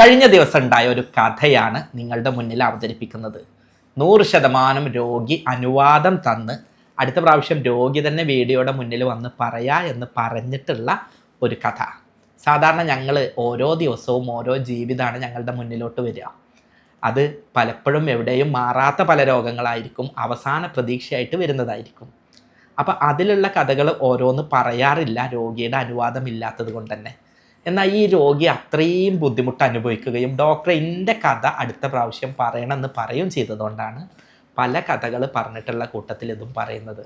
കഴിഞ്ഞ ദിവസം ഉണ്ടായ ഒരു കഥയാണ് നിങ്ങളുടെ മുന്നിൽ അവതരിപ്പിക്കുന്നത്. നൂറ് ശതമാനം രോഗി അനുവാദം തന്ന് അടുത്ത പ്രാവശ്യം രോഗി തന്നെ വീഡിയോയുടെ മുന്നിൽ വന്ന് പറയാ എന്ന് പറഞ്ഞിട്ടുള്ള ഒരു കഥ. സാധാരണ ഞങ്ങൾ ഓരോ ദിവസവും ഓരോ ജീവിതമാണ് ഞങ്ങളുടെ മുന്നിലോട്ട് വരിക. അത് പലപ്പോഴും എവിടെയും മാറാത്ത പല രോഗങ്ങളായിരിക്കും അവസാന പ്രതീക്ഷയായിട്ട് വരുന്നതായിരിക്കും. അപ്പം അതിലുള്ള കഥകൾ ഓരോന്ന് പറയാറില്ല രോഗിയുടെ അനുവാദം ഇല്ലാത്തത് കൊണ്ട് തന്നെ. എന്നാൽ ഈ രോഗി അത്രയും ബുദ്ധിമുട്ട് അനുഭവിക്കുകയും ഡോക്ടറെ എന്റെ കഥ അടുത്ത പ്രാവശ്യം പറയണമെന്ന് പറയുകയും ചെയ്തതുകൊണ്ടാണ് പല കഥകൾ പറഞ്ഞിട്ടുള്ള കൂട്ടത്തിൽ ഇതും പറയുന്നത്.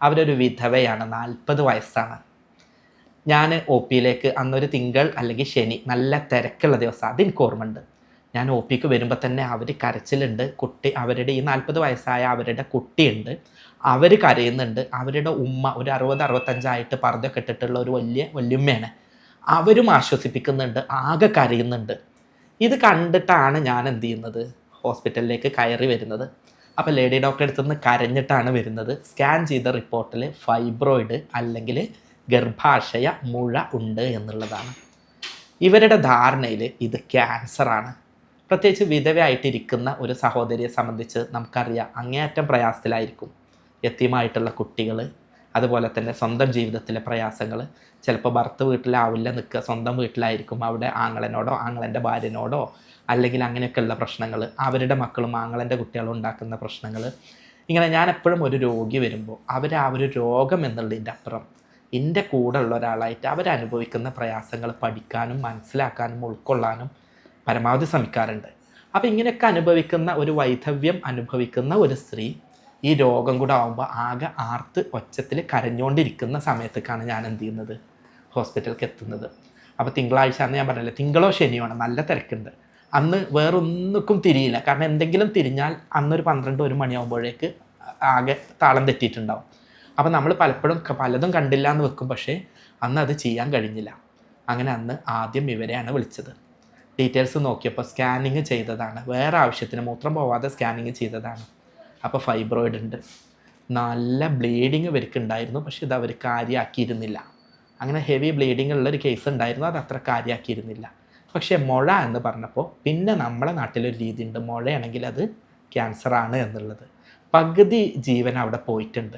അവരൊരു വിധവയാണ് നാൽപ്പത് വയസ്സാണ്. ഞാൻ ഒ പിയിലേക്ക് അന്നൊരു തിങ്കൾ അല്ലെങ്കിൽ ശനി നല്ല തിരക്കുള്ള ദിവസം അതെനിക്ക് ഓർമ്മയുണ്ട്. ഞാൻ ഒ പിക്ക് വരുമ്പോൾ തന്നെ അവർ കരച്ചിലുണ്ട് കുട്ടി അവരുടെ ഈ നാൽപ്പത് വയസ്സായ അവരുടെ കുട്ടിയുണ്ട്. അവർ കരയുന്നുണ്ട് അവരുടെ ഉമ്മ ഒരു അറുപത് അറുപത്തഞ്ചായിട്ട് പറഞ്ഞൊക്കെ ഇട്ടിട്ടുള്ള ഒരു വലിയ വല്യമ്മയാണ്. അവരും ആശ്വസിപ്പിക്കുന്നുണ്ട് ആകെ കരയുന്നുണ്ട്. ഇത് കണ്ടിട്ടാണ് ഞാൻ എന്ത് ചെയ്യുന്നത്? ഹോസ്പിറ്റലിലേക്ക് കയറി വരുന്നത്. അപ്പോൾ ലേഡി ഡോക്ടറെ അടുത്ത് നിന്ന് കരഞ്ഞിട്ടാണ് വരുന്നത്. സ്കാൻ ചെയ്ത റിപ്പോർട്ടിൽ ഫൈബ്രോയിഡ് അല്ലെങ്കിൽ ഗർഭാശയ മുഴ ഉണ്ട് എന്നുള്ളതാണ്. ഇവരുടെ ധാരണയിൽ ഇത് ക്യാൻസറാണ് പ്രത്യേകിച്ച് വിധവയായിട്ടിരിക്കുന്ന ഒരു സഹോദരിയെ സംബന്ധിച്ച് നമുക്കറിയാം അങ്ങേയറ്റം പ്രയാസത്തിലായിരിക്കും. എത്തിയുമായിട്ടുള്ള കുട്ടികൾ അതുപോലെ തന്നെ സ്വന്തം ജീവിതത്തിലെ പ്രയാസങ്ങൾ. ചിലപ്പോൾ ഭർത്ത് വീട്ടിലാവില്ല നിൽക്കുക. സ്വന്തം വീട്ടിലായിരിക്കും അവിടെ ആങ്ങളനോടോ ആങ്ങളന്റെ ഭാര്യനോടോ അല്ലെങ്കിൽ അങ്ങനെയൊക്കെയുള്ള പ്രശ്നങ്ങൾ. അവരുടെ മക്കളും ആങ്ങളന്റെ കുട്ടികളും ഉണ്ടാക്കുന്ന പ്രശ്നങ്ങൾ. ഇങ്ങനെ ഞാൻ എപ്പോഴും ഒരു രോഗി വരുമ്പോൾ അവർ ആ ഒരു രോഗം എന്നുള്ളതിന്റെ അപ്പുറം എന്റെ കൂടെ ഉള്ള ഒരാളായിട്ട് അവരനുഭവിക്കുന്ന പ്രയാസങ്ങൾ പഠിക്കാനും മനസ്സിലാക്കാനും ഉൾക്കൊള്ളാനും പരമാവധി ശ്രമിക്കാറുണ്ട്. അപ്പോൾ ഇങ്ങനെയൊക്കെ അനുഭവിക്കുന്ന ഒരു വൈധവ്യം അനുഭവിക്കുന്ന ഒരു സ്ത്രീ ഈ രോഗം കൂടെ ആകുമ്പോൾ ആകെ ആർത്ത് ഒച്ചത്തിൽ കരഞ്ഞുകൊണ്ടിരിക്കുന്ന സമയത്തേക്കാണ് ഞാൻ എന്ത് ചെയ്യുന്നത്? ഹോസ്പിറ്റലിലേക്ക് എത്തുന്നത്. അപ്പോൾ തിങ്കളാഴ്ച അന്ന് ഞാൻ പറഞ്ഞില്ല തിങ്കളോ ശനിയോ നല്ല തിരക്കുണ്ട്. അന്ന് വേറൊന്നിക്കും തിരിയില്ല. കാരണം എന്തെങ്കിലും തിരിഞ്ഞാൽ അന്നൊരു പന്ത്രണ്ട് ഒരു മണിയാകുമ്പോഴേക്ക് ആകെ താളം തെറ്റിയിട്ടുണ്ടാവും. അപ്പോൾ നമ്മൾ പലപ്പോഴും പലതും കണ്ടില്ല എന്ന് വെക്കും. പക്ഷേ അന്ന് അത് ചെയ്യാൻ കഴിഞ്ഞില്ല. അങ്ങനെ അന്ന് ആദ്യം ഇവരെയാണ് വിളിച്ചത്. ഡീറ്റെയിൽസ് നോക്കിയപ്പോൾ സ്കാനിങ് ചെയ്തതാണ്. വേറെ ആവശ്യത്തിന് മൂത്രം പോവാതെ സ്കാനിങ് ചെയ്തതാണ്. അപ്പോൾ ഫൈബ്രോയിഡ് ഉണ്ട്. നല്ല ബ്ലീഡിങ് ഇവർക്ക് ഉണ്ടായിരുന്നു പക്ഷേ ഇത് അവർ കാര്യമാക്കിയിരുന്നില്ല അങ്ങനെ ഹെവി ബ്ലീഡിങ് ഉള്ളൊരു കേസ് ഉണ്ടായിരുന്നു. അത് അത്ര കാര്യമാക്കിയിരുന്നില്ല പക്ഷേ മുഴ എന്ന് പറഞ്ഞപ്പോൾ പിന്നെ നമ്മുടെ നാട്ടിലൊരു രീതിയുണ്ട്. മുഴയാണെങ്കിൽ അത് ക്യാൻസറാണ് എന്നുള്ളത്. പകുതി ജീവൻ അവിടെ പോയിട്ടുണ്ട്.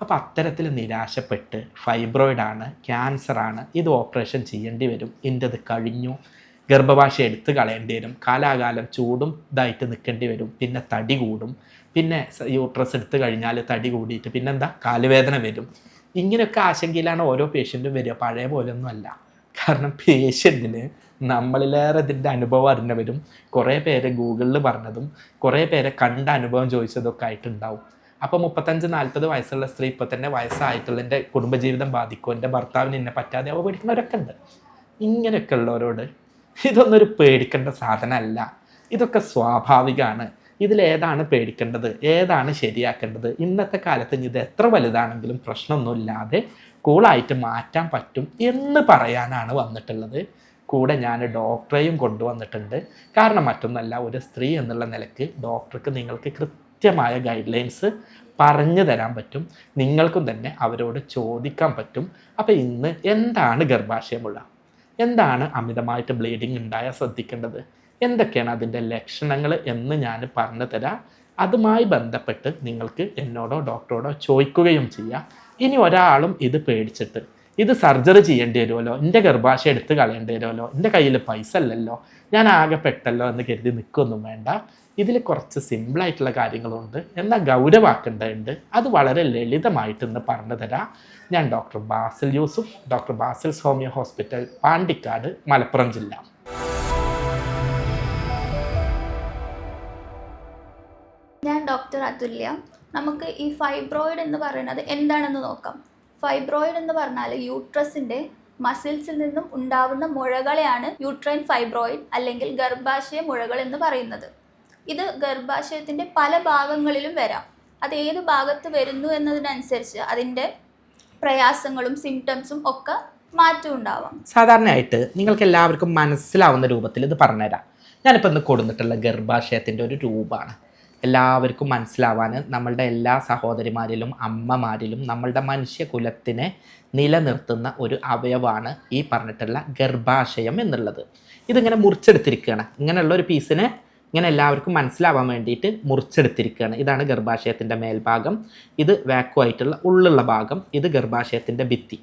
അപ്പോൾ അത്തരത്തിൽ നിരാശപ്പെട്ട് ഫൈബ്രോയിഡാണ് ക്യാൻസറാണ് ഇത് ഓപ്പറേഷൻ ചെയ്യേണ്ടി വരും. ഇന്റെത് കഴിഞ്ഞു. ഗർഭഭാഷ എടുത്തു കളയേണ്ടി വരും. കാലാകാലം ചൂടും ഇതായിട്ട് നിൽക്കേണ്ടി വരും. പിന്നെ തടി കൂടും. പിന്നെ യൂട്രസ് എടുത്ത് കഴിഞ്ഞാൽ തടി കൂടിയിട്ട് പിന്നെന്താ? കാലുവേദന വരും. ഇങ്ങനെയൊക്കെ ആശങ്കയിലാണ് ഓരോ പേഷ്യന്റും വരിക. പഴയ പോലൊന്നും അല്ല. കാരണം പേഷ്യന്റിന് നമ്മളിലേറെ ഇതിന്റെ അനുഭവം അറിഞ്ഞവരും കുറേ പേര് ഗൂഗിളിൽ പറഞ്ഞതും കുറേ പേരെ കണ്ട അനുഭവം ചോദിച്ചതൊക്കെ ആയിട്ടുണ്ടാവും. അപ്പോൾ മുപ്പത്തഞ്ച് നാൽപ്പത് വയസ്സുള്ള സ്ത്രീ ഇപ്പോൾ തന്നെ വയസ്സായിട്ടുള്ള എന്റെ കുടുംബജീവിതം ബാധിക്കും. എന്റെ ഭർത്താവിന് എന്നെ പറ്റാതെ അവ പേടിക്കുന്നവരൊക്കെ ഉണ്ട്. ഇങ്ങനെയൊക്കെ ഉള്ളവരോട് ഇതൊന്നൊരു പേടിക്കേണ്ട സാധനമല്ല. ഇതൊക്കെ സ്വാഭാവികമാണ്. ഇതിലേതാണ് പേടിക്കേണ്ടത്? ഏതാണ് ശരിയാക്കേണ്ടത്? ഇന്നത്തെ കാലത്ത് ഇത് എത്ര വലുതാണെങ്കിലും പ്രശ്നമൊന്നുമില്ലാതെ കൂളായിട്ട് മാറ്റാൻ പറ്റും എന്ന് പറയാനാണ് വന്നിട്ടുള്ളത്. കൂടെ ഞാൻ ഡോക്ടറെയും കൊണ്ടുവന്നിട്ടുണ്ട്. കാരണം മറ്റൊന്നല്ല ഒരു സ്ത്രീ എന്നുള്ള നിലയ്ക്ക് ഡോക്ടർക്ക് നിങ്ങൾക്ക് കൃത്യമായ ഗൈഡ് ലൈൻസ് പറഞ്ഞു തരാൻ പറ്റും. നിങ്ങൾക്കും തന്നെ അവരോട് ചോദിക്കാൻ പറ്റും. അപ്പോൾ ഇന്ന് എന്താണ് ഗർഭാശയമുള്ള? എന്താണ് അമിതമായിട്ട് ബ്ലീഡിങ് ഉണ്ടായാൽ ശ്രദ്ധിക്കേണ്ടത്? എന്തൊക്കെയാണ് അതിന്റെ ലക്ഷണങ്ങൾ എന്ന് ഞാൻ പറഞ്ഞു തരാം. അതുമായി ബന്ധപ്പെട്ട് നിങ്ങൾക്ക് എന്നോടോ ഡോക്ടറോടോ ചോദിക്കുകയും ചെയ്യാം. ഇനി ഒരാളും ഇത് പേടിച്ചിട്ട് ഇത് സർജറി ചെയ്യേണ്ടി വരുമല്ലോ എന്റെ ഗർഭാശയം എടുത്ത് കളയേണ്ടി വരുമല്ലോ എന്റെ കയ്യിൽ പൈസ അല്ലല്ലോ ഞാൻ ആകെ പെട്ടല്ലോ എന്ന് കരുതി നിൽക്കൊന്നും വേണ്ട. ഇതിൽ കുറച്ച് സിമ്പിളായിട്ടുള്ള കാര്യങ്ങളുണ്ട്. എന്നാൽ ഗൗരവാക്കേണ്ടതുണ്ട്. അത് വളരെ ലളിതമായിട്ട് ഇന്ന് പറഞ്ഞു തരാം. ഞാൻ doctor Basil Yusuf doctor Basil homeo hospital Pandikkad Malappuram ജില്ല. ഡോക്ടർ അതുല്യ. നമുക്ക് ഈ ഫൈബ്രോയിഡ് എന്ന് പറയുന്നത് എന്താണെന്ന് നോക്കാം. ഫൈബ്രോയിഡ് എന്ന് പറഞ്ഞാൽ യൂട്രസിന്റെ മസിൽസിൽ നിന്നും ഉണ്ടാവുന്ന മുഴകളെയാണ് യൂട്രൈൻ ഫൈബ്രോയിഡ് അല്ലെങ്കിൽ ഗർഭാശയ മുഴകൾ എന്ന് പറയുന്നത്. ഇത് ഗർഭാശയത്തിന്റെ പല ഭാഗങ്ങളിലും വരാം. അത് ഏത് ഭാഗത്ത് വരുന്നു എന്നതിനനുസരിച്ച് അതിന്റെ പ്രയാസങ്ങളും സിംറ്റംസും ഒക്കെ മാറ്റം ഉണ്ടാവാം. സാധാരണയായിട്ട് നിങ്ങൾക്ക് എല്ലാവർക്കും മനസ്സിലാവുന്ന രൂപത്തിൽ ഇത് പറഞ്ഞുതരാം. ഞാനിപ്പോൾ ഇന്ന് കൊടുത്തിട്ടുള്ള ഗർഭാശയത്തിന്റെ ഒരു രൂപമാണ്. എല്ലാവർക്കും മനസ്സിലാവാൻ നമ്മളുടെ എല്ലാ സഹോദരിമാരിലും അമ്മമാരിലും നമ്മളുടെ മനുഷ്യകുലത്തിനെ നിലനിർത്തുന്ന ഒരു അവയവമാണ് ഈ പറഞ്ഞിട്ടുള്ള ഗർഭാശയം എന്നുള്ളത്. ഇതിങ്ങനെ മുറിച്ചെടുത്തിരിക്കുകയാണ്. ഇങ്ങനെയുള്ള ഒരു പീസിനെ ഇങ്ങനെ എല്ലാവർക്കും മനസ്സിലാവാൻ വേണ്ടിയിട്ട് മുറിച്ചെടുത്തിരിക്കുകയാണ്. ഇതാണ് ഗർഭാശയത്തിന്റെ മേൽഭാഗം. ഇത് വാക്കുമായിട്ടുള്ള ഉള്ളുള്ള ഭാഗം. ഇത് ഗർഭാശയത്തിന്റെ ഭിത്തി.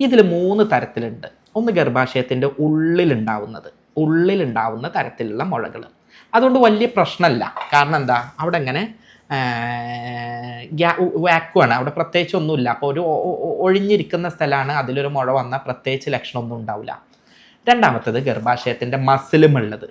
ഇതിൽ മൂന്ന് തരത്തിലുണ്ട്. ഒന്ന് ഗർഭാശയത്തിന്റെ ഉള്ളിലുണ്ടാവുന്നത്. ഉള്ളിലുണ്ടാവുന്ന തരത്തിലുള്ള മുഴകൾ അതുകൊണ്ട് വലിയ പ്രശ്നമല്ല. കാരണം എന്താ? അവിടെ ഇങ്ങനെ വാക്കുവാണ് അവിടെ പ്രത്യേകിച്ച് ഒന്നുമില്ല. അപ്പോൾ ഒരു ഒഴിഞ്ഞിരിക്കുന്ന സ്ഥലമാണ്. അതിലൊരു മുഴ വന്നാൽ പ്രത്യേകിച്ച് ലക്ഷണമൊന്നും ഉണ്ടാവില്ല. രണ്ടാമത്തത് ഗർഭാശയത്തിന്റെ മസിലും ഉള്ളത്.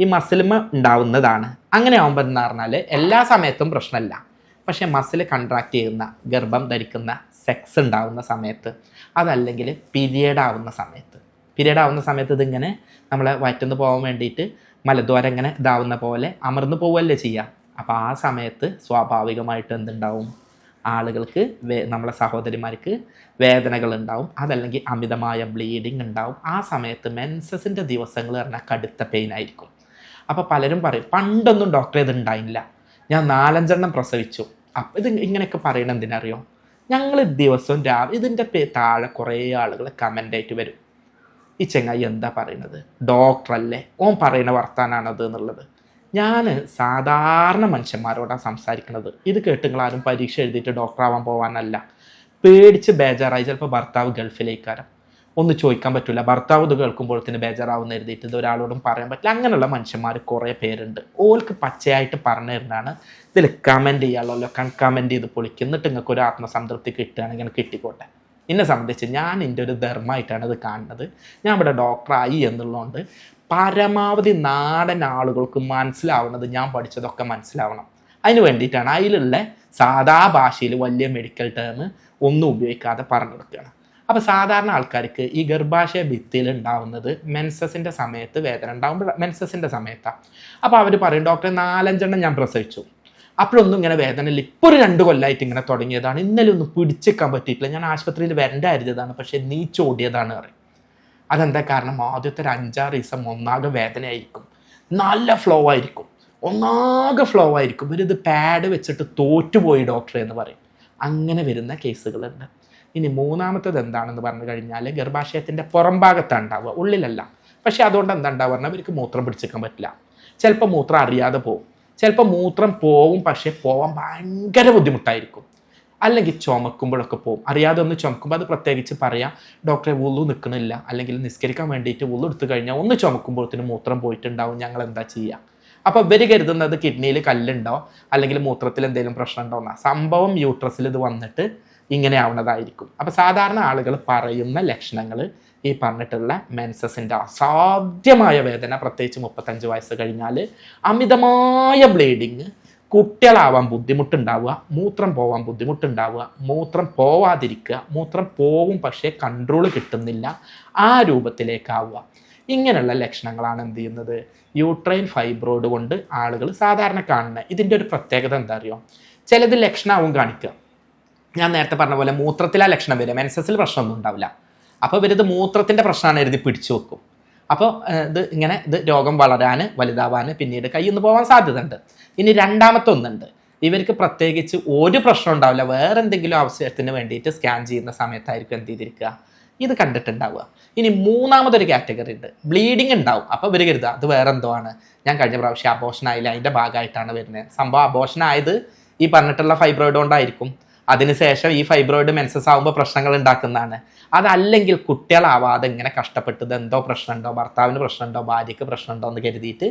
ഈ മസിലും ഉണ്ടാവുന്നതാണ്. അങ്ങനെ ആകുമ്പോൾ എന്ന് പറഞ്ഞാൽ എല്ലാ സമയത്തും പ്രശ്നമല്ല. പക്ഷേ മസിൽ കൺട്രാക്ട് ചെയ്യുന്ന ഗർഭം ധരിക്കുന്ന സെക്സ് ഉണ്ടാവുന്ന സമയത്ത് അതല്ലെങ്കിൽ പീരിയഡ് ആവുന്ന സമയത്ത് പീരിയഡ് ആവുന്ന സമയത്ത് ഇതിങ്ങനെ നമ്മളെ വയറ്റുന്നു പോകാൻ വേണ്ടിയിട്ട് മലദ്വാരം ഇങ്ങനെ ഇതാവുന്ന പോലെ അമർന്നു പോവുകയല്ലേ ചെയ്യുക അപ്പോൾ ആ സമയത്ത് സ്വാഭാവികമായിട്ട് എന്തുണ്ടാവും? ആളുകൾക്ക് വേ നമ്മളെ സഹോദരിമാർക്ക് വേദനകൾ ഉണ്ടാവും അതല്ലെങ്കിൽ അമിതമായ ബ്ലീഡിങ് ഉണ്ടാവും. ആ സമയത്ത് മെൻസസിന്റെ ദിവസങ്ങൾ പറഞ്ഞാൽ കടുത്ത പെയിൻ ആയിരിക്കും. അപ്പോൾ പലരും പറയും പണ്ടൊന്നും ഡോക്ടറെ ഇത് ഉണ്ടായില്ല ഞാൻ നാലഞ്ചെണ്ണം പ്രസവിച്ചു. അപ്പം ഇത് ഇങ്ങനെയൊക്കെ പറയണത് എന്തിനറിയോ? ഞങ്ങൾ ദിവസവും രാവിലെ ഇതിന്റെ താഴെ കുറേ ആളുകൾ കമന്റായിട്ട് വരും. ഈ ചെങ്ങായി എന്താ പറയുന്നത്? ഡോക്ടറല്ലേ ഓൻ പറയുന്ന വർത്താനാണത് എന്നുള്ളത്. ഞാൻ സാധാരണ മനുഷ്യന്മാരോടാണ് സംസാരിക്കുന്നത് ഇത് കേട്ട് നിങ്ങൾ ആരും പരീക്ഷ എഴുതിയിട്ട് ഡോക്ടറാവാൻ പോകാനല്ല പേടിച്ച് ബേജാറായി ചിലപ്പോൾ ഭർത്താവ് ഗൾഫിലേക്കാരം. ഒന്ന് ചോദിക്കാൻ പറ്റില്ല ഭർത്താവ് ഇത് കേൾക്കുമ്പോഴത്തിന് ബേജാറാവുന്ന എഴുതിയിട്ട് ഇത് ഒരാളോടും പറയാൻ പറ്റില്ല. അങ്ങനെയുള്ള മനുഷ്യന്മാർ കുറേ പേരുണ്ട്. ഓൾക്ക് പച്ചയായിട്ട് പറഞ്ഞു തരുന്നതാണ്. ഇതിൽ കമന്റ് ചെയ്യാമല്ലോ കമന്റ് ചെയ്ത് പൊളിക്കും. എന്നിട്ട് നിങ്ങൾക്ക് ഒരു ആത്മസംതൃപ്തി കിട്ടുകയാണെങ്കിൽ കിട്ടിക്കോട്ടെ. എന്നെ സംബന്ധിച്ച് ഞാൻ എന്റെ ഒരു ധർമ്മമായിട്ടാണ് ഇത് കാണുന്നത്. ഞാൻ ഇവിടെ ഡോക്ടറായി എന്നുള്ളതുകൊണ്ട് പരമാവധി നാടൻ ആളുകൾക്ക് മനസ്സിലാവുന്നത് ഞാൻ പഠിച്ചതൊക്കെ മനസ്സിലാവണം. അതിന് വേണ്ടിയിട്ടാണ് അതിലുള്ള സാധാ ഭാഷയിൽ വലിയ മെഡിക്കൽ ടേം ഒന്നും ഉപയോഗിക്കാതെ പറഞ്ഞു കൊടുക്കുകയാണ്. അപ്പോൾ സാധാരണ ആൾക്കാർക്ക് ഈ ഗർഭാശയ ഭിത്തിയിൽ ഉണ്ടാവുന്നത് മെൻസസിന്റെ സമയത്ത് വേദന ഉണ്ടാകുമ്പോൾ മെൻസസിന്റെ സമയത്താണ്. അപ്പോൾ അവർ പറയും ഡോക്ടറെ നാലഞ്ചെണ്ണം ഞാൻ പ്രസവിച്ചു. അപ്പോഴൊന്നും ഇങ്ങനെ വേദന ഇല്ല ഇപ്പോൾ ഒരു രണ്ട് കൊല്ലമായിട്ട് ഇങ്ങനെ തുടങ്ങിയതാണ്. ഇന്നലെ ഒന്നും പിടിച്ചേക്കാൻ പറ്റിയിട്ടില്ല. ഞാൻ ആശുപത്രിയിൽ വരണ്ടായിരുന്നതാണ്. പക്ഷേ നീച്ചോടിയതാണ് പറയും. അതെന്താ കാരണം? ആദ്യത്തെ ഒരു അഞ്ചാറ് ദിവസം ഒന്നാകെ വേദനയായിരിക്കും. നല്ല ഫ്ലോ ആയിരിക്കും. ഒന്നാകെ ഫ്ലോ ആയിരിക്കും. ഇവരിത് പാഡ് വെച്ചിട്ട് തോറ്റുപോയി ഡോക്ടറെ എന്ന് പറയും. അങ്ങനെ വരുന്ന കേസുകളുണ്ട്. ഇനി മൂന്നാമത്തത് എന്താണെന്ന് പറഞ്ഞു കഴിഞ്ഞാൽ ഗർഭാശയത്തിന്റെ പുറം ഭാഗത്താണ് ഉണ്ടാവുക. ഉള്ളിലല്ല. പക്ഷേ അതുകൊണ്ട് എന്താ ഉണ്ടാവുക പറഞ്ഞാൽ അവർക്ക് മൂത്രം പിടിച്ചേക്കാൻ പറ്റില്ല. ചിലപ്പോൾ മൂത്രം അറിയാതെ പോകും. ചിലപ്പോൾ മൂത്രം പോവും പക്ഷേ പോവാൻ ഭയങ്കര ബുദ്ധിമുട്ടായിരിക്കും. അല്ലെങ്കിൽ ചുമക്കുമ്പോഴൊക്കെ പോകും അറിയാതെ ഒന്ന് ചുമക്കുമ്പോൾ അത് പ്രത്യേകിച്ച് പറയാം ഡോക്ടറെ ഉള്ളു നിൽക്കണില്ല അല്ലെങ്കിൽ നിസ്കരിക്കാൻ വേണ്ടിയിട്ട് ഉള്ളു എടുത്തു കഴിഞ്ഞാൽ ഒന്ന് ചുമക്കുമ്പോഴത്തേനും മൂത്രം പോയിട്ടുണ്ടാവും. ഞങ്ങൾ എന്താ ചെയ്യുക അപ്പോൾ ഇവർ കരുതുന്നത് കിഡ്നിയിൽ കല്ലുണ്ടോ? അല്ലെങ്കിൽ മൂത്രത്തിൽ എന്തെങ്കിലും പ്രശ്നം ഉണ്ടോ എന്നാ? സംഭവം യൂട്രസിൽ ഇത് വന്നിട്ട് ഇങ്ങനെ ആവുന്നതായിരിക്കും. അപ്പോൾ സാധാരണ ആളുകൾ പറയുന്ന ലക്ഷണങ്ങൾ ഈ പറഞ്ഞിട്ടുള്ള മെൻസസിന്റെ അസാധ്യമായ വേദന പ്രത്യേകിച്ച് മുപ്പത്തഞ്ച് വയസ്സ് കഴിഞ്ഞാൽ അമിതമായ ബ്ലീഡിങ് കുട്ടികളാവാൻ ബുദ്ധിമുട്ടുണ്ടാവുക മൂത്രം പോവാൻ ബുദ്ധിമുട്ടുണ്ടാവുക മൂത്രം പോവാതിരിക്കുക മൂത്രം പോവും പക്ഷേ കൺട്രോൾ കിട്ടുന്നില്ല ആ രൂപത്തിലേക്കാവുക. ഇങ്ങനെയുള്ള ലക്ഷണങ്ങളാണ് എന്ത് ചെയ്യുന്നത്? യൂട്രൈൻ ഫൈബ്രോയിഡ് കൊണ്ട് ആളുകൾ സാധാരണ കാണുന്നത് ഇതിന്റെ ഒരു പ്രത്യേകത എന്താ അറിയോ? ചിലത് ലക്ഷണമാവും കാണിക്കുക. ഞാൻ നേരത്തെ പറഞ്ഞ പോലെ മൂത്രത്തിലാ ലക്ഷണം വരും മെൻസസിൽ പ്രശ്നമൊന്നും ഉണ്ടാവില്ല. അപ്പോൾ ഇവരിത് മൂത്രത്തിന്റെ പ്രശ്നമാണ് എഴുതി പിടിച്ചു വെക്കും. അപ്പോൾ ഇത് ഇങ്ങനെ ഇത് രോഗം വളരാൻ വലുതാവാൻ പിന്നീട് കയ്യിൽ നിന്ന് പോകാൻ സാധ്യതയുണ്ട്. ഇനി രണ്ടാമത്തെ ഒന്നുണ്ട് ഇവർക്ക് പ്രത്യേകിച്ച് ഒരു പ്രശ്നം ഉണ്ടാവില്ല. വേറെ എന്തെങ്കിലും ആവശ്യത്തിന് വേണ്ടിയിട്ട് സ്കാൻ ചെയ്യുന്ന സമയത്തായിരിക്കും എന്ത് ചെയ്തിരിക്കുക? ഇത് കണ്ടിട്ടുണ്ടാവുക. ഇനി മൂന്നാമതൊരു കാറ്റഗറി ഉണ്ട്. ബ്ലീഡിങ് ഉണ്ടാവും. അപ്പോൾ ഇവർ കരുതുക അത് വേറെ എന്തോ ആണ് ഞാൻ കഴിഞ്ഞ പ്രാവശ്യം അബോഷൻ ആയില്ല. അതിന്റെ ഭാഗമായിട്ടാണ് വരുന്നത്. സംഭവം അബോഷൻ ആയത് ഈ പറഞ്ഞിട്ടുള്ള ഫൈബ്രോയിഡ് കൊണ്ടായിരിക്കും. അതിനുശേഷം ഈ ഫൈബ്രോയിഡ് മെൻസസ് ആകുമ്പോൾ പ്രശ്നങ്ങൾ ഉണ്ടാക്കുന്നതാണ്. അതല്ലെങ്കിൽ കുട്ടികളാവാതെ ഇങ്ങനെ കഷ്ടപ്പെട്ടത് എന്തോ പ്രശ്നമുണ്ടോ ഭർത്താവിന് പ്രശ്നമുണ്ടോ ഭാര്യയ്ക്ക് പ്രശ്നമുണ്ടോ എന്ന് കരുതിയിട്ട്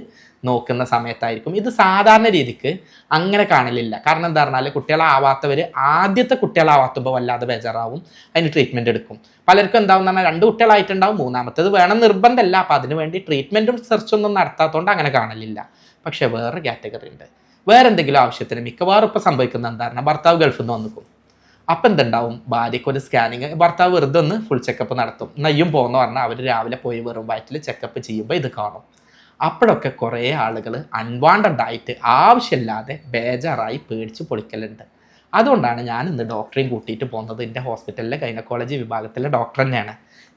നോക്കുന്ന സമയത്തായിരിക്കും. ഇത് സാധാരണ രീതിക്ക് അങ്ങനെ കാണലില്ല കാരണം എന്താ പറഞ്ഞാൽ കുട്ടികളാവാത്തവർ ആദ്യത്തെ കുട്ടികളാവാത്തുമ്പോൾ വല്ലാതെ ബേജാറാവും. അതിന് ട്രീറ്റ്മെന്റ് എടുക്കും. പലർക്കും എന്താവും പറഞ്ഞാൽ രണ്ട് കുട്ടികളായിട്ടുണ്ടാവും മൂന്നാമത്തേത് വേണം നിർബന്ധമല്ല. അപ്പം അതിന് വേണ്ടി ട്രീറ്റ്മെന്റും സെർച്ചൊന്നും നടത്താത്തതുകൊണ്ട് അങ്ങനെ കാണലില്ല പക്ഷേ വേറെ കാറ്റഗറി ഉണ്ട്. വേറെ എന്തെങ്കിലും ആവശ്യത്തിന് മിക്കവാറും ഇപ്പോൾ സംഭവിക്കുന്ന എന്താണ് ഭർത്താവ് ഗൾഫിൽ നിന്ന് വന്നു പോകും അപ്പം എന്തുണ്ടാവും? ഭാര്യയ്ക്ക് ഒരു സ്കാനിങ് ഭർത്താവ് വെറുതെ ഒന്ന് ഫുൾ ചെക്കപ്പ് നടത്തും. നെയ്യും പോകുന്ന പറഞ്ഞാൽ അവർ രാവിലെ പോയി വെറും വയറ്റിൽ ചെക്കപ്പ് ചെയ്യുമ്പോൾ ഇത് കാണും. അപ്പോഴൊക്കെ കുറേ ആളുകൾ അൺവാണ്ടഡ് ആയിട്ട് ആവശ്യമില്ലാതെ ബേജാറായി പേടിച്ച് പൊളിക്കലുണ്ട്. അതുകൊണ്ടാണ് ഞാൻ ഇന്ന് ഡോക്ടറെയും കൂട്ടിയിട്ട് പോകുന്നത്. എന്റെ ഹോസ്പിറ്റലിലെ ഗൈനക്കോളജി വിഭാഗത്തിലെ ഡോക്ടർ തന്നെയാണ്.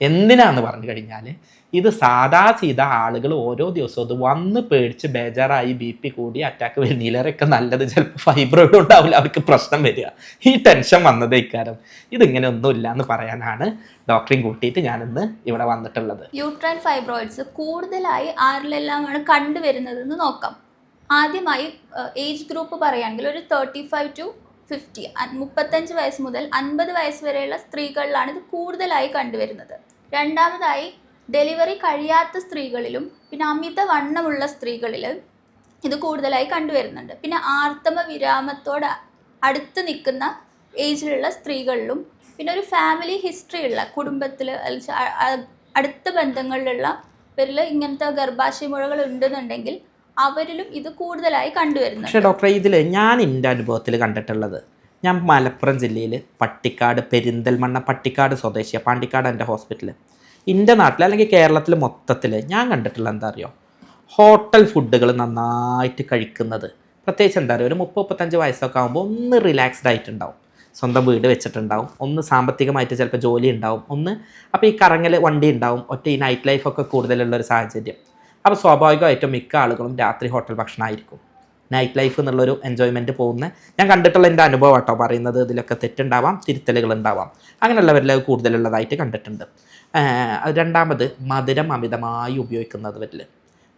എന്തിനാന്ന് പറഞ്ഞു കഴിഞ്ഞാൽ ഇത് സാധാ സീതാ ആളുകൾ ഓരോ ദിവസവും അത് വന്ന് പേടിച്ച് ബേജാറായി ബി പി കൂടി അറ്റാക്ക് വരുന്നില്ലറൊക്കെ നല്ലത് ചിലപ്പോൾ ഫൈബ്രോയിഡ് ഉണ്ടാവില്ല. അവർക്ക് പ്രശ്നം വരിക. ഈ ടെൻഷൻ വന്നത് ഇക്കാരം. ഇതിങ്ങനെ ഒന്നുമില്ല എന്ന് പറയാനാണ് ഡോക്ടറെയും കൂട്ടിയിട്ട് ഞാനിന്ന് ഇവിടെ വന്നിട്ടുള്ളത്. യൂട്രൈൻ ഫൈബ്രോയിഡ്സ് കൂടുതലായി ആരിലെല്ലാമാണ് കണ്ടുവരുന്നതെന്ന് നോക്കാം. ആദ്യമായി ഏജ് ഗ്രൂപ്പ് പറയുകയാണെങ്കിൽ ഒരു തേർട്ടി ഫൈവ് ടു ഫിഫ്റ്റി മുപ്പത്തഞ്ച് വയസ്സ് മുതൽ അൻപത് വയസ്സ് വരെയുള്ള സ്ത്രീകളിലാണ് ഇത് കൂടുതലായി കണ്ടുവരുന്നത്. രണ്ടാമതായി ഡെലിവറി കഴിയാത്ത സ്ത്രീകളിലും പിന്നെ അമിത വണ്ണമുള്ള സ്ത്രീകളിൽ ഇത് കൂടുതലായി കണ്ടുവരുന്നുണ്ട്. പിന്നെ ആർത്തമ വിരാമത്തോട് അടുത്ത് നിൽക്കുന്ന ഏജിലുള്ള സ്ത്രീകളിലും പിന്നെ ഒരു ഫാമിലി ഹിസ്റ്ററി ഉള്ള കുടുംബത്തിൽ അടുത്ത ബന്ധങ്ങളിലുള്ള ഇവരിൽ ഇങ്ങനത്തെ ഗർഭാശയ മുഴകൾ ഉണ്ടെന്നുണ്ടെങ്കിൽ അവരിലും ഇത് കൂടുതലായി കണ്ടുവരുന്നു പക്ഷേ ഡോക്ടറെ ഇതിൽ ഞാൻ എന്റെ അനുഭവത്തിൽ കണ്ടിട്ടുള്ളത് ഞാൻ മലപ്പുറം ജില്ലയിൽ പട്ടിക്കാട് പെരിന്തൽമണ്ണ പട്ടിക്കാട് സ്വദേശിയ പാണ്ടിക്കാട് എന്റെ ഹോസ്പിറ്റൽ എന്റെ നാട്ടിൽ അല്ലെങ്കിൽ കേരളത്തിൽ മൊത്തത്തിൽ ഞാൻ കണ്ടിട്ടുള്ള എന്താ അറിയോ? ഹോട്ടൽ ഫുഡുകൾ നന്നായിട്ട് കഴിക്കുന്നത്. പ്രത്യേകിച്ച് എന്താ പറയുക ഒരു മുപ്പത് മുപ്പത്തഞ്ച് വയസ്സൊക്കെ ആകുമ്പോൾ ഒന്ന് റിലാക്സ്ഡ് ആയിട്ടുണ്ടാവും. സ്വന്തം വീട് വെച്ചിട്ടുണ്ടാവും. ഒന്ന് സാമ്പത്തികമായിട്ട് ചിലപ്പോൾ ജോലി ഉണ്ടാവും. ഒന്ന് അപ്പോൾ ഈ കറങ്ങൽ വണ്ടി ഉണ്ടാവും. ഒറ്റ ഈ നൈറ്റ് ലൈഫൊക്കെ കൂടുതലുള്ള ഒരു സാഹചര്യം. അപ്പോൾ സ്വാഭാവികമായിട്ടും മിക്ക ആളുകളും രാത്രി ഹോട്ടൽ ഭക്ഷണമായിരിക്കും. നൈറ്റ് ലൈഫ് എന്നുള്ളൊരു എൻജോയ്മെന്റ് പോകുന്ന. ഞാൻ കണ്ടിട്ടുള്ള എന്റെ അനുഭവം കേട്ടോ പറയുന്നത് ഇതിലൊക്കെ തെറ്റുണ്ടാവാം തിരുത്തലുകൾ ഉണ്ടാവാം അങ്ങനെയുള്ളവരിൽ കൂടുതലുള്ളതായിട്ട് കണ്ടിട്ടുണ്ട്. രണ്ടാമത് മധുരം അമിതമായി ഉപയോഗിക്കുന്നവരിൽ.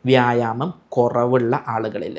വ്യായാമം കുറവുള്ള ആളുകളിൽ.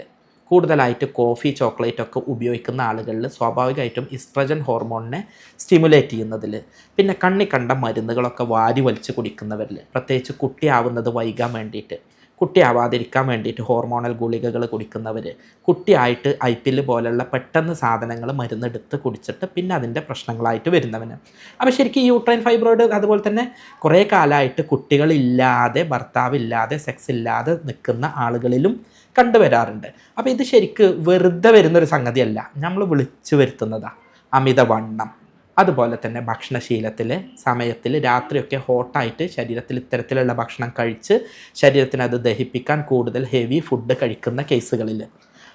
കൂടുതലായിട്ട് കോഫി ചോക്ലേറ്റ് ഒക്കെ ഉപയോഗിക്കുന്ന ആളുകളിൽ സ്വാഭാവികമായിട്ടും ഇസ്ട്രജൻ ഹോർമോണിനെ സ്റ്റിമുലേറ്റ് ചെയ്യുന്നതിൽ. പിന്നെ കണ്ണി കണ്ട മരുന്നുകളൊക്കെ വാരി വലിച്ച് കുടിക്കുന്നവരിൽ. പ്രത്യേകിച്ച് കുട്ടിയാവുന്നത് വൈകാൻ വേണ്ടിയിട്ട്. കുട്ടിയാവാതിരിക്കാൻ വേണ്ടിയിട്ട് ഹോർമോണൽ ഗുളികകൾ കുടിക്കുന്നവർ കുട്ടിയായിട്ട് ഐ പി എൽ പോലുള്ള പെട്ടെന്ന് സാധനങ്ങൾ മരുന്നെടുത്ത് കുടിച്ചിട്ട് പിന്നെ അതിന്റെ പ്രശ്നങ്ങളായിട്ട് വരുന്നവന്. അപ്പോൾ ശരിക്കും ഈ യൂട്രൈൻ ഫൈബ്രോയിഡ് അതുപോലെ തന്നെ കുറേ കാലമായിട്ട് കുട്ടികളില്ലാതെ ഭർത്താവില്ലാതെ സെക്സ് ഇല്ലാതെ നിൽക്കുന്ന ആളുകളിലും കണ്ടുവരാറുണ്ട്. അപ്പോൾ ഇത് ശരിക്ക് വെറുതെ വരുന്നൊരു സംഗതിയല്ല. നമ്മൾ വിളിച്ചു വരുത്തുന്നതാണ് അമിതവണ്ണം. അതുപോലെ തന്നെ ഭക്ഷണശീലത്തിൽ സമയത്തിൽ രാത്രിയൊക്കെ ഹോട്ടായിട്ട് ശരീരത്തിൽ ഇത്തരത്തിലുള്ള ഭക്ഷണം കഴിച്ച് ശരീരത്തിന് അത് ദഹിപ്പിക്കാൻ കൂടുതൽ ഹെവി ഫുഡ് കഴിക്കുന്ന കേസുകളിൽ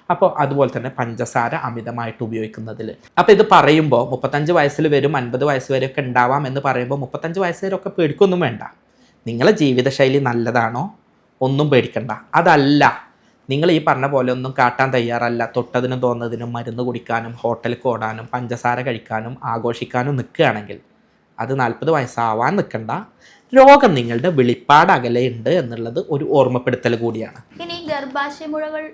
അപ്പോൾ അതുപോലെ തന്നെ പഞ്ചസാര അമിതമായിട്ട് ഉപയോഗിക്കുന്നതിൽ അപ്പോൾ ഇത് പറയുമ്പോൾ മുപ്പത്തഞ്ച് വയസ്സിൽ വരും അൻപത് വയസ്സ് വരെയൊക്കെ ഉണ്ടാവാം എന്ന് പറയുമ്പോൾ മുപ്പത്തഞ്ച് വയസ്സ് വരെയൊക്കെ പേടിക്കൊന്നും വേണ്ട. നിങ്ങളെ ജീവിതശൈലി നല്ലതാണോ? ഒന്നും പേടിക്കണ്ട. അതല്ല. നിങ്ങൾ ഈ പറഞ്ഞ പോലെ ഒന്നും കാട്ടാൻ തയ്യാറല്ല. തൊട്ടതിനും തോന്നതിനും മരുന്ന് കുടിക്കാനും ഹോട്ടലിൽ ഓടാനും പഞ്ചസാര കഴിക്കാനും ആഘോഷിക്കാനും നിൽക്കുകയാണെങ്കിൽ അത് നാൽപ്പത് വയസ്സാവാൻ നിൽക്കണ്ട. രോഗം നിങ്ങളുടെ വെളിപ്പാട് അകലെയുണ്ട് എന്നുള്ളത് ഒരു ഓർമ്മപ്പെടുത്തൽ കൂടിയാണ്. ഇനി ഗർഭാശയ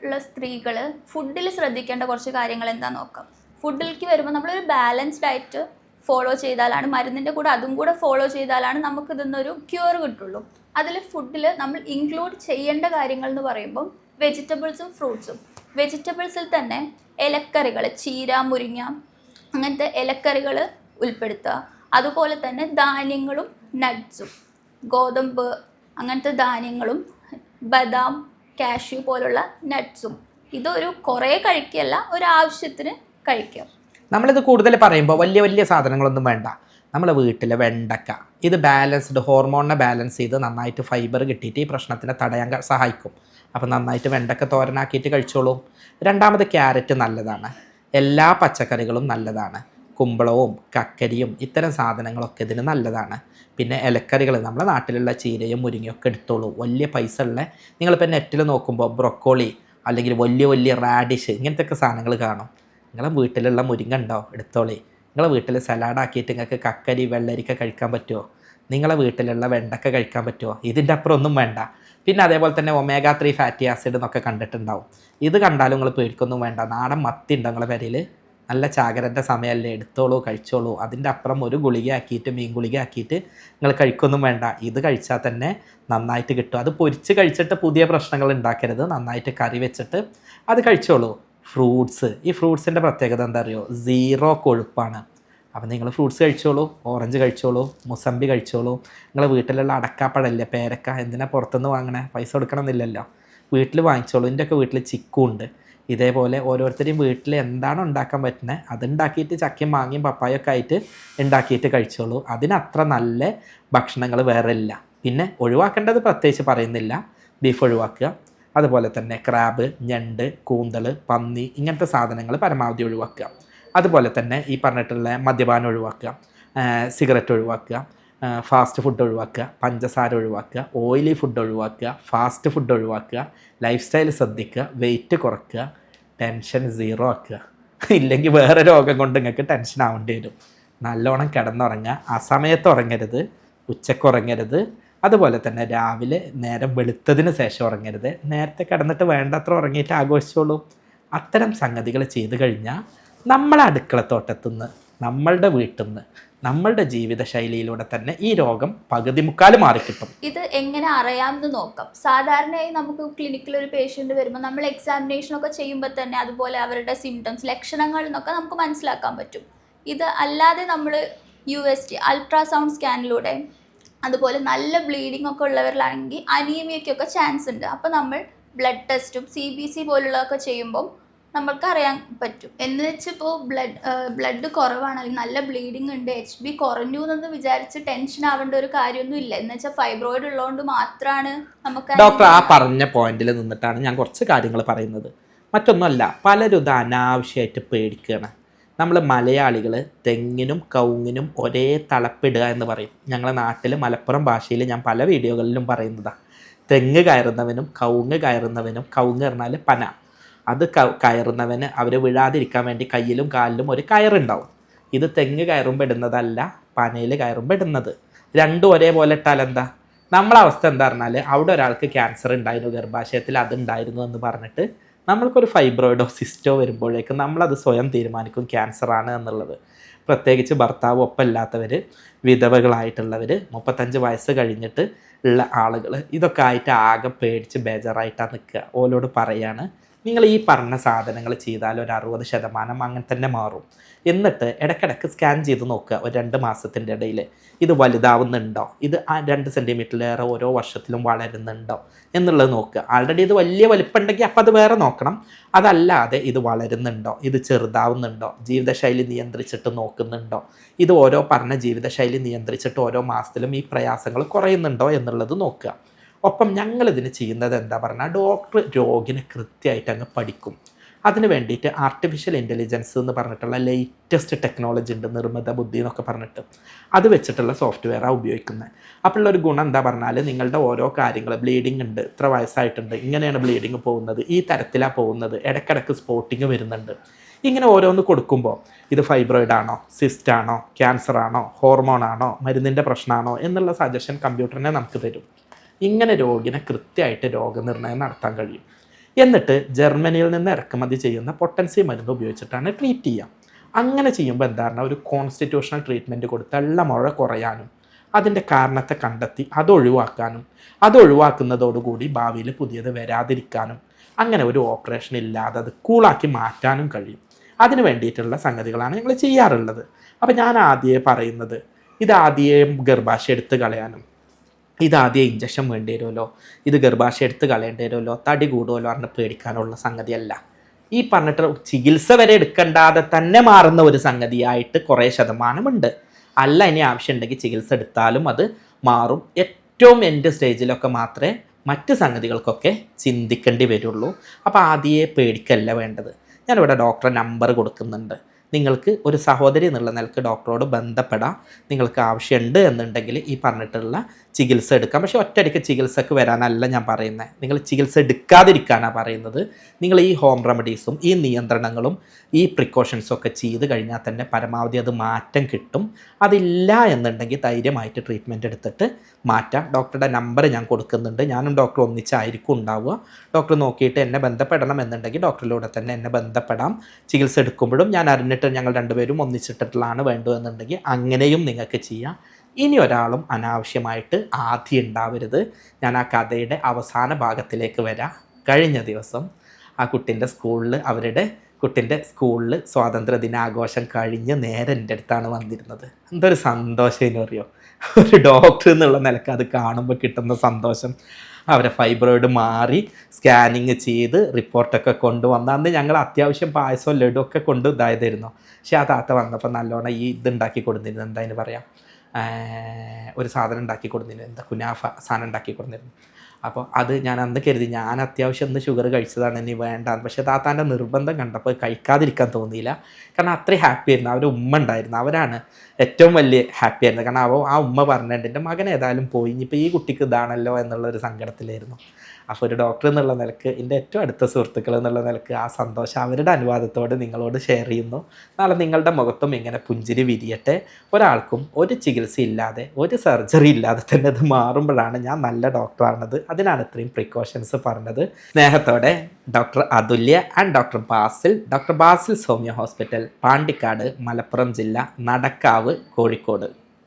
ഉള്ള സ്ത്രീകൾ ഫുഡിൽ ശ്രദ്ധിക്കേണ്ട കുറച്ച് കാര്യങ്ങൾ എന്താ നോക്കാം. ഫുഡിലേക്ക് വരുമ്പോൾ നമ്മളൊരു ബാലൻസ്ഡ് ഡയറ്റ് ഫോളോ ചെയ്താലാണ് മരുന്നിന്റെ കൂടെ അതും കൂടെ ഫോളോ ചെയ്താലാണ് നമുക്ക് ഇതിന്നൊരു ക്യൂർ കിട്ടുള്ളൂ. അതിൽ ഫുഡിൽ നമ്മൾ ഇൻക്ലൂഡ് ചെയ്യേണ്ട കാര്യങ്ങൾ എന്ന് പറയുമ്പോൾ വെജിറ്റബിൾസും ഫ്രൂട്ട്സും വെജിറ്റബിൾസിൽ തന്നെ ഇലക്കറികൾ ചീര മുരിങ്ങ അങ്ങനത്തെ ഇലക്കറികൾ ഉൾപ്പെടുത്തുക. അതുപോലെ തന്നെ ധാന്യങ്ങളും നട്ട്സും ഗോതമ്പ് അങ്ങനത്തെ ധാന്യങ്ങളും ബദാം കാഷ്യൂ പോലുള്ള നട്ട്സും ഇതൊരു കുറേ കഴിക്കുകയല്ല ഒരു ആവശ്യത്തിന് കഴിക്കുക നമ്മളിത് കൂടുതൽ പറയുമ്പോൾ വലിയ വലിയ സാധനങ്ങളൊന്നും വേണ്ട. നമ്മളെ വീട്ടിലെ വെണ്ടക്ക. ഇത് ബാലൻസ്ഡ് ഹോർമോണിനെ ബാലൻസ് ചെയ്ത് നന്നായിട്ട് ഫൈബർ കിട്ടിയിട്ട് ഈ പ്രശ്നത്തിനെ തടയാൻ സഹായിക്കും. അപ്പോൾ നന്നായിട്ട് വെണ്ടക്ക തോരനാക്കിയിട്ട് കഴിച്ചോളൂ. രണ്ടാമത് ക്യാരറ്റ് നല്ലതാണ്. എല്ലാ പച്ചക്കറികളും നല്ലതാണ്. കുമ്പളവും കക്കരിയും ഇത്തരം സാധനങ്ങളൊക്കെ ഇതിന് നല്ലതാണ്. പിന്നെ ഇലക്കറികൾ നമ്മുടെ നാട്ടിലുള്ള ചീരയും മുരിങ്ങയൊക്കെ എടുത്തോളൂ. വലിയ പൈസ ഉള്ള നിങ്ങളിപ്പോൾ നെറ്റിൽ നോക്കുമ്പോൾ ബ്രൊക്കോളി അല്ലെങ്കിൽ വലിയ വലിയ റാഡിഷ് ഇങ്ങനത്തെ ഒക്കെ സാധനങ്ങൾ കാണും. നിങ്ങളെ വീട്ടിലുള്ള മുരിങ്ങ ഉണ്ടോ? എടുത്തോളി. നിങ്ങളെ വീട്ടിൽ സലാഡ് ആക്കിയിട്ട് നിങ്ങൾക്ക് കക്കരി വെള്ളരിക്ക കഴിക്കാൻ പറ്റുമോ നിങ്ങളെ വീട്ടിലുള്ള വെണ്ടക്ക കഴിക്കാൻ പറ്റുമോ ഇതിന്റെ അപ്പുറം ഒന്നും വേണ്ട. പിന്നെ അതേപോലെ തന്നെ ഒമേഗ ത്രീ ഫാറ്റി ആസിഡ് എന്നൊക്കെ കണ്ടിട്ടുണ്ടാവും. ഇത് കണ്ടാലും നിങ്ങൾ പേടിക്കൊന്നും വേണ്ട. നാടൻ മത്തി ഉണ്ട് നിങ്ങളെ പേരിൽ നല്ല ചാകരന്റെ സമയമല്ലേ എടുത്തോളൂ കഴിച്ചോളൂ. അതിന്റെ അപ്പുറം ഒരു ഗുളിക ആക്കിയിട്ട് മീൻ ഗുളിക ആക്കിയിട്ട് നിങ്ങൾ കഴിക്കൊന്നും വേണ്ട. ഇത് കഴിച്ചാൽ തന്നെ നന്നായിട്ട് കിട്ടും. അത് പൊരിച്ച് കഴിച്ചിട്ട് പുതിയ പ്രശ്നങ്ങൾ ഉണ്ടാക്കരുത്. നന്നായിട്ട് കറി വെച്ചിട്ട് അത് കഴിച്ചോളൂ. ഫ്രൂട്ട്സ്. ഈ ഫ്രൂട്ട്സിന്റെ പ്രത്യേകത എന്താ അറിയോ സീറോ കൊഴുപ്പാണ്. അപ്പം നിങ്ങൾ ഫ്രൂട്ട്സ് കഴിച്ചോളൂ ഓറഞ്ച് കഴിച്ചോളൂ മുസമ്പി കഴിച്ചോളൂ. നിങ്ങളെ വീട്ടിലുള്ള അടക്കാപ്പഴല്ലേ പേരക്ക എന്തിനാ പുറത്തുനിന്ന് വാങ്ങണേ? പൈസ കൊടുക്കണമെന്നില്ലല്ലോ. വീട്ടിൽ വാങ്ങിച്ചോളൂ. എന്റെയൊക്കെ വീട്ടിൽ ചിക്കും ഉണ്ട്. ഇതേപോലെ ഓരോരുത്തരെയും വീട്ടിൽ എന്താണ് ഉണ്ടാക്കാൻ പറ്റുന്നത് അത് ഉണ്ടാക്കിയിട്ട് ചക്കയും മാങ്ങയും പപ്പായൊക്കെ ആയിട്ട് ഉണ്ടാക്കിയിട്ട് കഴിച്ചോളൂ. അതിനത്ര നല്ല ഭക്ഷണങ്ങൾ വേറെ ഇല്ല പിന്നെ ഒഴിവാക്കേണ്ടത് പ്രത്യേകിച്ച് പറയുന്നില്ല. ബീഫ് ഒഴിവാക്കുക. അതുപോലെ തന്നെ ക്രാബ് ഞണ്ട് കൂന്തൾ പന്നി ഇങ്ങനത്തെ സാധനങ്ങൾ പരമാവധി ഒഴിവാക്കുക. അതുപോലെ തന്നെ ഈ പറഞ്ഞിട്ടുള്ള മദ്യപാനം ഒഴിവാക്കുക സിഗരറ്റ് ഒഴിവാക്കുക ഫാസ്റ്റ് ഫുഡ് ഒഴിവാക്കുക പഞ്ചസാര ഒഴിവാക്കുക ഓയിലി ഫുഡ് ഒഴിവാക്കുക ഫാസ്റ്റ് ഫുഡ് ഒഴിവാക്കുക ലൈഫ് സ്റ്റൈൽ ശ്രദ്ധിക്കുക വെയിറ്റ് കുറയ്ക്കുക ടെൻഷൻ സീറോ ആക്കുക. ഇല്ലെങ്കിൽ വേറെ രോഗം കൊണ്ട് നിങ്ങൾക്ക് ടെൻഷൻ ആവേണ്ടി വരും. നല്ലോണം കിടന്നുറങ്ങുക. ആ സമയത്ത് ഉറങ്ങരുത്. ഉച്ചയ്ക്ക് ഉറങ്ങരുത്. അതുപോലെ തന്നെ രാവിലെ നേരം വെളുത്തതിന് ശേഷം ഉറങ്ങരുത്. നേരത്തെ കിടന്നിട്ട് വേണ്ടത്ര ഉറങ്ങിയിട്ട് ആഘോഷിച്ചോളൂ. അത്തരം സംഗതികൾ ചെയ്തു കഴിഞ്ഞാൽ നമ്മളെ അടുക്കളത്തോട്ടത്തുനിന്ന് നമ്മളുടെ വീട്ടിൽ നിന്ന് നമ്മളുടെ ജീവിതശൈലിയിലൂടെ തന്നെ ഈ രോഗം പകുതി മുക്കാൽ മാറിക്കിട്ടും ഇത് എങ്ങനെ അറിയാമെന്ന് നോക്കാം. സാധാരണയായി നമുക്ക് ക്ലിനിക്കിൽ ഒരു പേഷ്യന്റ് വരുമ്പോൾ നമ്മൾ എക്സാമിനേഷൻ ഒക്കെ ചെയ്യുമ്പോൾ തന്നെ അതുപോലെ അവരുടെ സിംറ്റംസ് ലക്ഷണങ്ങൾ എന്നൊക്കെ നമുക്ക് മനസ്സിലാക്കാൻ പറ്റും. ഇത് അല്ലാതെ നമ്മൾ യു എസ് ടി അൾട്രാസൗണ്ട് സ്കാനിലൂടെ അതുപോലെ നല്ല ബ്ലീഡിംഗ് ഒക്കെ ഉള്ളവരിലാണെങ്കിൽ അനീമിയയ്ക്കൊക്കെ ചാൻസ് ഉണ്ട്. അപ്പോൾ നമ്മൾ ബ്ലഡ് ടെസ്റ്റും സി ബി സി പോലുള്ളതൊക്കെ ചെയ്യുമ്പം നമ്മൾക്ക് അറിയാൻ പറ്റും. എന്ന് വെച്ചിപ്പോൾ ബ്ലഡ് ബ്ലഡ് കുറവാണ് അല്ലെങ്കിൽ നല്ല ബ്ലീഡിംഗ് ഉണ്ട് എച്ച് ബി കുറഞ്ഞു എന്ന് വിചാരിച്ച് ടെൻഷൻ ആവേണ്ട ഒരു കാര്യമൊന്നും ഇല്ല. എന്ന് വെച്ചാൽ ഫൈബ്രോയിഡ് ഉള്ളതുകൊണ്ട് മാത്രമാണ് നമുക്ക് ഡോക്ടർ ആ പറഞ്ഞ പോയിന്റിൽ നിന്നിട്ടാണ് ഞാൻ കുറച്ച് കാര്യങ്ങൾ പറയുന്നത്. മറ്റൊന്നുമല്ല പലരും ഇത് അനാവശ്യമായിട്ട് പേടിക്കുകയാണ് നമ്മൾ മലയാളികൾ തെങ്ങിനും കൗങ്ങിനും ഒരേ തളപ്പിടുക എന്ന് പറയും. ഞങ്ങളുടെ നാട്ടിൽ മലപ്പുറം ഭാഷയിൽ ഞാൻ പല വീഡിയോകളിലും പറയുന്നതാണ് തെങ്ങ് കയറുന്നവനും കൗങ്ങ് കയറുന്നവനും കൗങ്ങ് പറഞ്ഞാൽ പന. അത് കയറുന്നവന് അവർ വിഴാതിരിക്കാൻ വേണ്ടി കയ്യിലും കാലിലും ഒരു കയറുണ്ടാവും. ഇത് തെങ്ങ് കയറുമ്പോൾ ഇടുന്നതല്ല പനയിൽ കയറുമ്പോൾ ഇടുന്നത്. രണ്ടും ഒരേപോലെ ഇട്ടാൽ എന്താ? നമ്മളെ അവസ്ഥ എന്താ പറഞ്ഞാൽ അവിടെ ഒരാൾക്ക് ക്യാൻസർ ഉണ്ടായിരുന്നു ഗർഭാശയത്തിൽ അതുണ്ടായിരുന്നു എന്ന് പറഞ്ഞിട്ട് നമ്മൾക്കൊരു ഫൈബ്രോയിഡോ സിസ്റ്റോ വരുമ്പോഴേക്കും നമ്മളത് സ്വയം തീരുമാനിക്കും ക്യാൻസർ ആണ് എന്നുള്ളത്. പ്രത്യേകിച്ച് ഭർത്താവ് ഒപ്പമില്ലാത്തവർ വിധവകളായിട്ടുള്ളവർ മുപ്പത്തഞ്ച് വയസ്സ് കഴിഞ്ഞിട്ട് ഉള്ള ആളുകൾ ഇതൊക്കെ ആയിട്ട് ആകെ പേടിച്ച് ബേജാറായിട്ടാണ് നിൽക്കുക. ഓലോട് പറയാണ് നിങ്ങൾ ഈ പറഞ്ഞ സാധനങ്ങൾ ചെയ്താൽ ഒരു അറുപത് ശതമാനം അങ്ങനെ തന്നെ മാറും. എന്നിട്ട് ഇടയ്ക്കിടയ്ക്ക് സ്കാൻ ചെയ്ത് നോക്കുക ഒരു രണ്ട് മാസത്തിന്റെ ഇടയിൽ. ഇത് വലുതാവുന്നുണ്ടോ? ഇത് ആ രണ്ട് സെന്റിമീറ്ററിലേറെ ഓരോ വർഷത്തിലും വളരുന്നുണ്ടോ? എന്നുള്ളത് നോക്കുക. ആൾറെഡി ഇത് വലിയ വലിപ്പമുണ്ടെങ്കിൽ അപ്പം അത് വേറെ നോക്കണം. അതല്ലാതെ ഇത് വളരുന്നുണ്ടോ? ഇത് ചെറുതാവുന്നുണ്ടോ? ജീവിതശൈലി നിയന്ത്രിച്ചിട്ട് നോക്കുന്നുണ്ടോ? ഇത് ഓരോ പറഞ്ഞ ജീവിതശൈലി നിയന്ത്രിച്ചിട്ട് ഓരോ മാസത്തിലും ഈ പ്രയാസങ്ങൾ കുറയുന്നുണ്ടോ എന്നുള്ളത് നോക്കുക. ഒപ്പം ഞങ്ങൾ ഇതിന് ചെയ്യുന്നത് എന്താ പറഞ്ഞാൽ ഡോക്ടർ രോഗിനെ കൃത്യമായിട്ട് അങ്ങ് പഠിക്കും. അതിന് വേണ്ടിയിട്ട് ആർട്ടിഫിഷ്യൽ ഇന്റലിജൻസ് എന്ന് പറഞ്ഞിട്ടുള്ള ലേറ്റസ്റ്റ് ടെക്നോളജി ഉണ്ട് നിർമ്മിത ബുദ്ധി എന്നൊക്കെ പറഞ്ഞിട്ട്. അത് വെച്ചിട്ടുള്ള സോഫ്റ്റ്വെയറാണ് ഉപയോഗിക്കുന്നത്. അപ്പോൾ ഒരു ഗുണം എന്താ പറഞ്ഞാൽ നിങ്ങളുടെ ഓരോ കാര്യങ്ങൾ ബ്ലീഡിംഗ് ഉണ്ട് ഇത്ര വയസ്സായിട്ടുണ്ട് ഇങ്ങനെയാണ് ബ്ലീഡിങ് പോകുന്നത് ഈ തരത്തിലാണ് പോകുന്നത് ഇടയ്ക്കിടയ്ക്ക് സ്പോട്ടിങ് വരുന്നുണ്ട്. ഇങ്ങനെ ഓരോന്ന് കൊടുക്കുമ്പോൾ ഇത് ഫൈബ്രോയിഡ് ആണോ സിസ്റ്റ് ആണോ ക്യാൻസർ ആണോ ഹോർമോൺ ആണോ മരുന്നിന്റെ പ്രശ്നമാണോ എന്നുള്ള സജഷൻ കമ്പ്യൂട്ടറിനെ നമുക്ക് തരും. ഇങ്ങനെ രോഗിനെ കൃത്യമായിട്ട് രോഗനിർണയം നടത്താൻ കഴിയും. എന്നിട്ട് ജർമ്മനിയിൽ നിന്ന് ഇറക്കുമതി ചെയ്യുന്ന പൊട്ടൻസി മരുന്ന് ഉപയോഗിച്ചിട്ടാണ് ട്രീറ്റ് ചെയ്യുക. അങ്ങനെ ചെയ്യുമ്പോൾ എന്താണ് ഒരു കോൺസ്റ്റിറ്റ്യൂഷണൽ ട്രീറ്റ്മെന്റ് കൊടുത്ത് ഉള്ള മുഴ കുറയാനും അതിന്റെ കാരണത്തെ കണ്ടെത്തി അത് ഒഴിവാക്കാനും അത് ഒഴിവാക്കുന്നതോടുകൂടി ഭാവിയിൽ പുതിയത് വരാതിരിക്കാനും അങ്ങനെ ഒരു ഓപ്പറേഷൻ ഇല്ലാതെ അത് കൂളാക്കി മാറ്റാനും കഴിയും. അതിന് വേണ്ടിയിട്ടുള്ള സംഗതികളാണ് ഞങ്ങൾ ചെയ്യാറുള്ളത്. അപ്പോൾ ഞാൻ ആദ്യമേ പറയുന്നത് ഇത് ആദ്യമേ ഗർഭാശയം എടുത്ത് കളയാനും ഇതാദ്യം ഇഞ്ചക്ഷൻ വേണ്ടി വരുമല്ലോ ഇത് ഗർഭാശയം എടുത്ത് കളയേണ്ടി വരുമല്ലോ. തടി കൂടുമല്ലോ പറഞ്ഞ് പേടിക്കാനുള്ള സംഗതിയല്ല. ഈ പറഞ്ഞിട്ട് ചികിത്സ വരെ എടുക്കണ്ടാതെ തന്നെ മാറുന്ന ഒരു സംഗതിയായിട്ട് കുറേ ശതമാനമുണ്ട്. അല്ല ഇനി ആവശ്യമുണ്ടെങ്കിൽ ചികിത്സ എടുത്താലും അത് മാറും. ഏറ്റവും എന്റെ സ്റ്റേജിലൊക്കെ മാത്രമേ മറ്റ് സംഗതികൾക്കൊക്കെ ചിന്തിക്കേണ്ടി വരുള്ളൂ. അപ്പോൾ ആദ്യേ പേടിക്കല്ല വേണ്ടത്. ഞാനിവിടെ ഡോക്ടറെ നമ്പർ കൊടുക്കുന്നുണ്ട്. നിങ്ങൾക്ക് ഒരു സഹോദരി എന്നുള്ള നിലയ്ക്ക് ഡോക്ടറോട് ബന്ധപ്പെടാം. നിങ്ങൾക്ക് ആവശ്യമുണ്ട് എന്നുണ്ടെങ്കിൽ ഈ പറഞ്ഞിട്ടുള്ള ചികിത്സ എടുക്കാം. പക്ഷേ ഒറ്റയടിക്ക് ചികിത്സക്ക് വരാനല്ല ഞാൻ പറയുന്നത് നിങ്ങൾ ചികിത്സ എടുക്കാതിരിക്കാനാണ് പറയുന്നത്. നിങ്ങൾ ഈ ഹോം റെമഡീസും ഈ നിയന്ത്രണങ്ങളും ഈ പ്രിക്കോഷൻസും ഒക്കെ ചെയ്ത് കഴിഞ്ഞാൽ തന്നെ പരമാവധി അത് മാറ്റം കിട്ടും. അതില്ല എന്നുണ്ടെങ്കിൽ ധൈര്യമായിട്ട് ട്രീറ്റ്മെന്റ് എടുത്തിട്ട് മാറ്റാം. ഡോക്ടറുടെ നമ്പർ ഞാൻ കൊടുക്കുന്നുണ്ട്. ഞാനും ഡോക്ടർ ഒന്നിച്ചായിരിക്കും ഉണ്ടാവുക. ഡോക്ടർ നോക്കിയിട്ട് എന്നെ ബന്ധപ്പെടണം എന്നുണ്ടെങ്കിൽ ഡോക്ടറിലൂടെ തന്നെ എന്നെ ബന്ധപ്പെടാം. ചികിത്സ എടുക്കുമ്പോഴും ഞാൻ അറിഞ്ഞിട്ട് ഞങ്ങൾ രണ്ടുപേരും ഒന്നിച്ചിട്ടിട്ടുള്ളതാണ് വേണ്ടതെന്നുണ്ടെങ്കിൽ അങ്ങനെയും നിങ്ങൾക്ക് ചെയ്യാം. ഇനി ഒരാളും അനാവശ്യമായിട്ട് ആദ്യം ഉണ്ടാവരുത്. ഞാൻ ആ കഥയുടെ അവസാന ഭാഗത്തിലേക്ക് വരാം. കഴിഞ്ഞ ദിവസം ആ കുട്ടിന്റെ സ്കൂളിൽ അവരുടെ കുട്ടിന്റെ സ്കൂളിൽ സ്വാതന്ത്ര്യ ദിനാഘോഷം കഴിഞ്ഞ് നേരെ എന്റെ അടുത്താണ് വന്നിരുന്നത്. എന്തൊരു സന്തോഷം എന്ന് അറിയോ? ഒരു ഡോക്ടർ എന്നുള്ള നിലയ്ക്ക് അത് കാണുമ്പോൾ കിട്ടുന്ന സന്തോഷം. അവരെ ഫൈബ്രോയിഡ് മാറി സ്കാനിങ് ചെയ്ത് റിപ്പോർട്ടൊക്കെ കൊണ്ടുവന്ന അന്ന് ഞങ്ങൾ അത്യാവശ്യം പായസവും ലഡു ഒക്കെ കൊണ്ട് ഇതായതായിരുന്നു. പക്ഷേ ആ താത്ത വന്നപ്പോൾ നല്ലോണം ഈ ഇതുണ്ടാക്കി കൊടുത്തിരുന്നു എന്താ അതിന് പറയാം? ഒരു സാധനം ഉണ്ടാക്കി കൊടുത്തിരുന്നു എന്താ കുനാഫ സാധനം ഉണ്ടാക്കി കൊടുത്തിരുന്നു അപ്പോൾ അത് ഞാൻ അന്ന് കരുതി ഞാൻ അത്യാവശ്യം ഇന്ന് ഷുഗർ കഴിച്ചതാണ് ഇനി വേണ്ട പക്ഷേ താത്താന്റെ നിർബന്ധം കണ്ടപ്പോൾ കഴിക്കാതിരിക്കാൻ തോന്നിയില്ല. കാരണം അത്രയും ഹാപ്പി ആയിരുന്നു. അവരുടെ ഉമ്മ ഉണ്ടായിരുന്നു. അവരാണ് ഏറ്റവും വലിയ ഹാപ്പി ആയിരുന്നത്. കാരണം അവ ആ ഉമ്മ പറഞ്ഞിട്ടുണ്ട് എന്റെ മകൻ ഏതായാലും പോയി ഇനിയിപ്പോൾ ഈ കുട്ടിക്ക് ഇതാണല്ലോ എന്നുള്ളൊരു സങ്കടത്തിലായിരുന്നു. അപ്പോൾ ഒരു ഡോക്ടർ എന്നുള്ള നിലയ്ക്ക് എന്റെ ഏറ്റവും അടുത്ത സുഹൃത്തുക്കൾ എന്നുള്ള നിലയ്ക്ക് ആ സന്തോഷം അവരുടെ അനുവാദത്തോട് നിങ്ങളോട് ഷെയർ ചെയ്യുന്നു. നാളെ നിങ്ങളുടെ മുഖത്തും ഇങ്ങനെ പുഞ്ചിരി വിരിയട്ടെ. ഒരാൾക്കും ഒരു ചികിത്സ ഇല്ലാതെ ഒരു സർജറി ഇല്ലാതെ തന്നെ അത് മാറുമ്പോഴാണ് ഞാൻ നല്ല ഡോക്ടറാണത് അതിനാണ് ഇത്രയും പ്രിക്കോഷൻസ് പറഞ്ഞത്. സ്നേഹത്തോടെ doctor Athulya and doctor Basil doctor Basil Soumya hospital Pandikkad Malappuram ജില്ല നടക്കാവ് കോഴിക്കോട്.